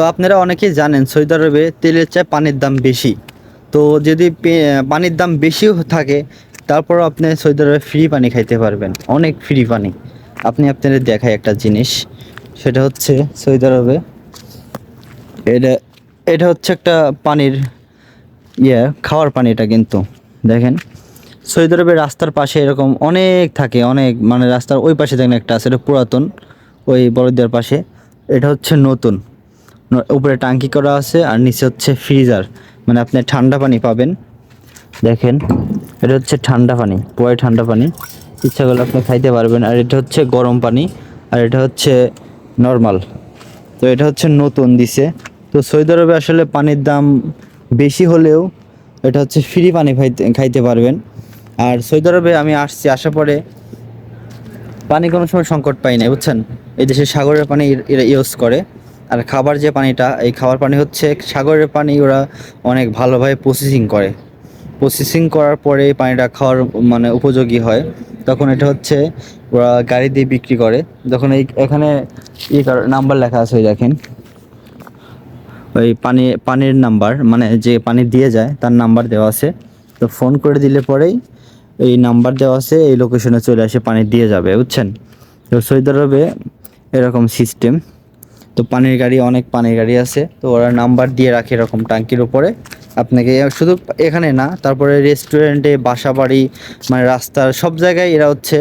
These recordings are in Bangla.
তো আপনারা অনেকেই জানেন, সৌদি আরবে তেলের চেয়ে পানির দাম বেশি। তো যদি পানির দাম বেশিও থাকে, তারপরও আপনি সৌদি আরবে ফ্রি পানি খাইতে পারবেন। অনেক ফ্রি পানি। আপনি আপনাদের দেখায় একটা জিনিস, সেটা হচ্ছে সৌদি আরবে। এটা এটা হচ্ছে একটা পানির ইয়ে খাওয়ার পানি এটা কিন্তু। দেখেন, সৌদি আরবের রাস্তার পাশে এরকম অনেক থাকে, অনেক মানে রাস্তার ওই পাশে দেখেন একটা আছে, এটা পুরাতন, ওই বড়দের পাশে। এটা হচ্ছে নতুন। উপরে টাঙ্কি করা আছে আর নিচে হচ্ছে ফ্রিজার মানে আপনি ঠান্ডা পানি পাবেন। দেখেন, এটা হচ্ছে ঠান্ডা পানি, পুরাই ঠান্ডা পানি। ইচ্ছা করলে আপনি খাইতে পারবেন। আর এটা হচ্ছে গরম পানি, আর এটা হচ্ছে নর্মাল তো এটা হচ্ছে নতুন দিছে। তো সৌদি আরবে আসলে পানির দাম বেশি হলেও এটা হচ্ছে ফ্রি পানি খাইতে পারবেন। আর সৌদি আরবে আমি আসছি, আসার পরে পানি কোনো সময় সংকট পাই না বুঝছেন? এই দেশে সাগরের পানি ইউজ করে। আর খাবার যে পানিটা, এই খাবার পানি হচ্ছে সাগরের পানি, ওরা অনেক ভালোভাবে প্রসেসিং করে। প্রসেসিং করার পরে এই পানিটা খাওয়ার মানে উপযোগী হয়। তখন এটা হচ্ছে ওরা গাড়ি দিয়ে বিক্রি করে। যখন এই, এখানে ই নাম্বার লেখা আছে দেখেন। ওই পানি, পানির নাম্বার মানে যে পানি দিয়ে যায় তার নাম্বার দেওয়া আছে। তো ফোন করে দিলে পরেই এই নাম্বার দেওয়া আছে, এই লোকেশনে চলে আসে, পানি দিয়ে যাবে, বুঝছেন? তো সৌদি আরবে এরকম সিস্টেম তো পানির গাড়ি, অনেক পানির গাড়ি আছে। তো ওরা নাম্বার দিয়ে রাখে এরকম ট্যাঙ্কির উপরে। আপনাকে শুধু এখানে না, তারপরে রেস্টুরেন্টে বাসা বাড়ি মানে রাস্তার সব জায়গায় এরা হচ্ছে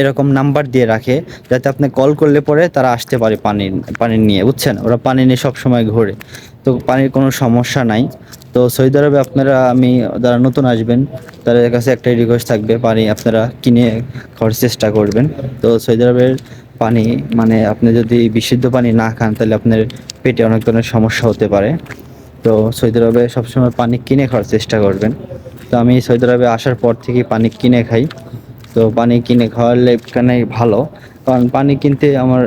এরকম নাম্বার দিয়ে রাখে, যাতে আপনি কল করলে পরে তারা আসতে পারে পানি পানি নিয়ে, বুঝছেন? ওরা পানি নিয়ে সব সময় ঘোরে। তো পানির কোনো সমস্যা নাই। তো সৌদি আরবে, আপনারা, আমি, যারা নতুন আসবেন, তাদের কাছে একটাই রিকোয়েস্ট থাকবে, পানি আপনারা কিনে খাওয়ার চেষ্টা করবেন। তো সৌদি আরবের পানি মানে আপনি যদি বিশুদ্ধ পানি না খান, তাহলে আপনার পেটে অনেক ধরনের সমস্যা হতে পারে। তো সৌদি আরবে সবসময় পানি কিনে খাওয়ার চেষ্টা করবেন। তো আমি সৌদি আরবে আসার পর থেকে পানি কিনে খাই। তো পানি কিনে খাওয়ালে এখানে ভালো। কারণ পানি কিনতে আমার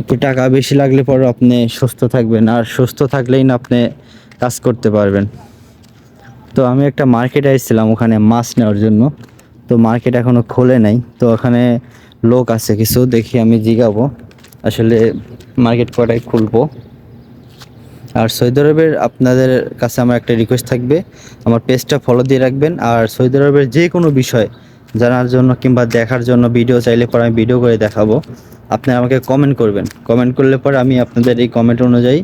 একটু টাকা বেশি লাগলে পরে আপনি সুস্থ থাকবেন, আর সুস্থ থাকলেই না আপনি কাজ করতে পারবেন। তো আমি একটা মার্কেটে এসেছিলাম ওখানে মাছ নেওয়ার জন্য। তো মার্কেট এখনও খোলে নাই। তো ওখানে লোক আছে কিছু, দেখি আমি জিগাবো। আসলে মার্কেট কটায় খুলবো। আর সৌদি আরবের আপনাদের কাছে আমার একটা রিকোয়েস্ট থাকবে। আমার পেজটা ফলো দিয়ে রাখবেন। আর সৌদি আরবের যে কোনো বিষয় জানার জন্য কিংবা দেখার জন্য ভিডিও চাইলে পরে আমি ভিডিও করে দেখাবো। আপনি আমাকে কমেন্ট করবেন। কমেন্ট করলে পরে আমি আপনাদের এই কমেন্ট অনুযায়ী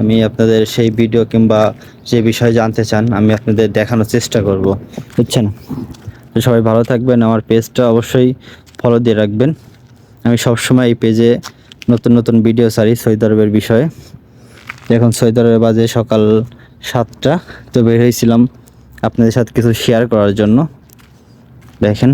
আমি আপনাদের সেই ভিডিও কিংবা যে বিষয় জানতে চান, আমি আপনাদের দেখানোর চেষ্টা করব। বুঝছেন? তো সবাই ভালো থাকবেন, আমার পেজটা অবশ্যই ফলো দিয়ে রাখবেন। আমি সবসময় এই পেজে নতুন নতুন ভিডিও ছাড়ি সৌদি আরবের বিষয়ে। এখন সৌদি আরবে বাজে সকাল সাতটা, তো বের হয়েছিলাম আপনাদের সাথে কিছু শেয়ার করার জন্য। দেখেন।